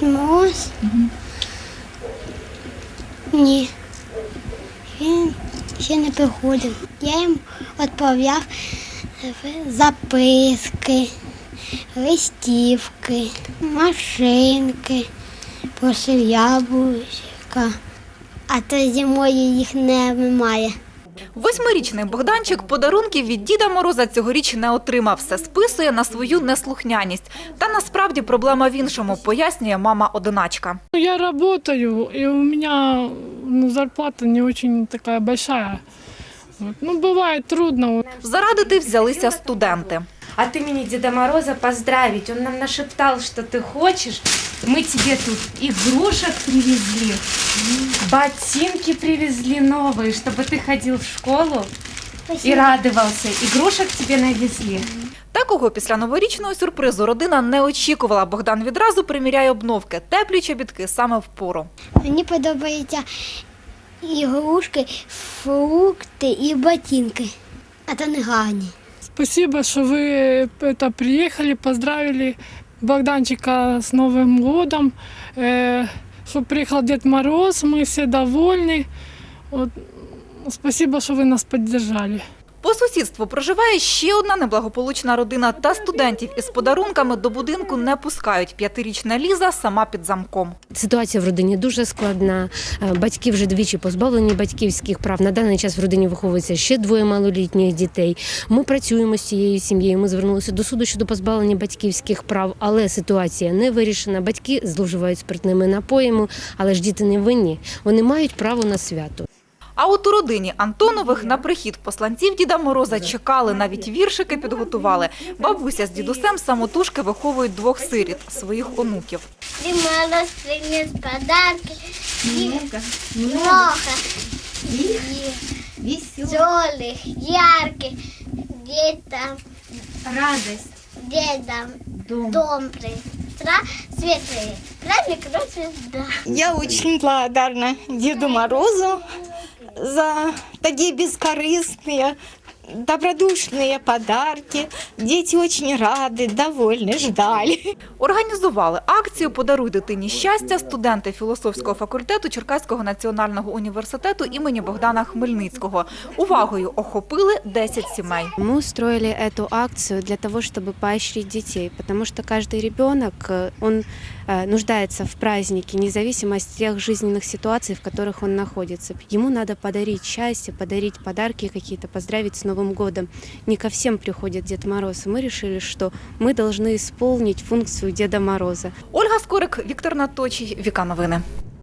Дід Мороз? Ні. Він ще не приходив. Я їм відправляв записки, листівки, машинки, просив яблучка. А то зимою їх немає. Восьмирічний Богданчик подарунків від Діда Мороза цьогоріч не отримав. Все списує на свою неслухняність. Та насправді проблема в іншому, пояснює мама-одиначка. Ну, Я работаю, и у меня ну, зарплата не очень такая большая. Вот. Ну, бывает трудно. Зарадити взялися студенти. от имени Деда Мороза поздравить. Он нам нашептал, что ты хочешь. Мы тебе тут игрушек привезли, ботинки привезли новые, чтобы ты ходил в школу и радовался. Игрушек тебе навезли. Такого після новорічного сюрпризу родина не очікувала. Богдан відразу приміряє обновки, теплі чобітки саме в пору. Мені подобаються ігрушки, фрукти і ботинки. А то не гарні. Спасибо, что вы это приехали, поздравили Богданчика с Новым годом. Э, что приехал Дед Мороз, мы все довольны. Вот. Спасибо, что вы нас поддержали. По сусідству проживає ще одна неблагополучна родина та студентів із подарунками до будинку не пускають. П'ятирічна Ліза сама під замком. Ситуація в родині дуже складна. Е, Батьки вже двічі позбавлені батьківських прав. На даний час в родині виховується ще двоє малолітніх дітей. Ми працюємо з цією сім'єю. Ми звернулися до суду щодо позбавлення батьківських прав, але ситуація не вирішена. Батьки зловживають спиртними напоями, але ж діти не винні. Вони мають право на свято. А от у родині Антонових на прихід посланців Діда Мороза чекали, навіть віршики підготували. Бабуся з дідусем самотужки виховують двох сиріт, своїх онуків. Дід Мороз принес подарки. Много. Веселых, ярких. Детям, Радость. дедам дом принесла. Светлые. Праздник звезда. Я очень благодарна Деду Морозу за такие бескорыстные, добродушные подарки. Дети очень рады, довольны, ждали. Організували акцію «Подаруй дитині щастя» студенти філософського факультету Черкаського національного університету імені Богдана Хмельницького. Увагою охопили 10 сімей. Мы устроили эту акцию для того, чтобы поощрить детей, потому что каждый ребенок, э, он э, нуждается в празднике, независимо от тех жизненных ситуаций, в которых он находится. Ему надо подарить счастье, подарить подарки какие-то, поздравить с Новым годом. Не ко всем приходит Дед Мороз. И мы решили, что мы должны исполнить функцию Деда Мороза. Ольга Скорик, Віктор Наточій, Віка Новини.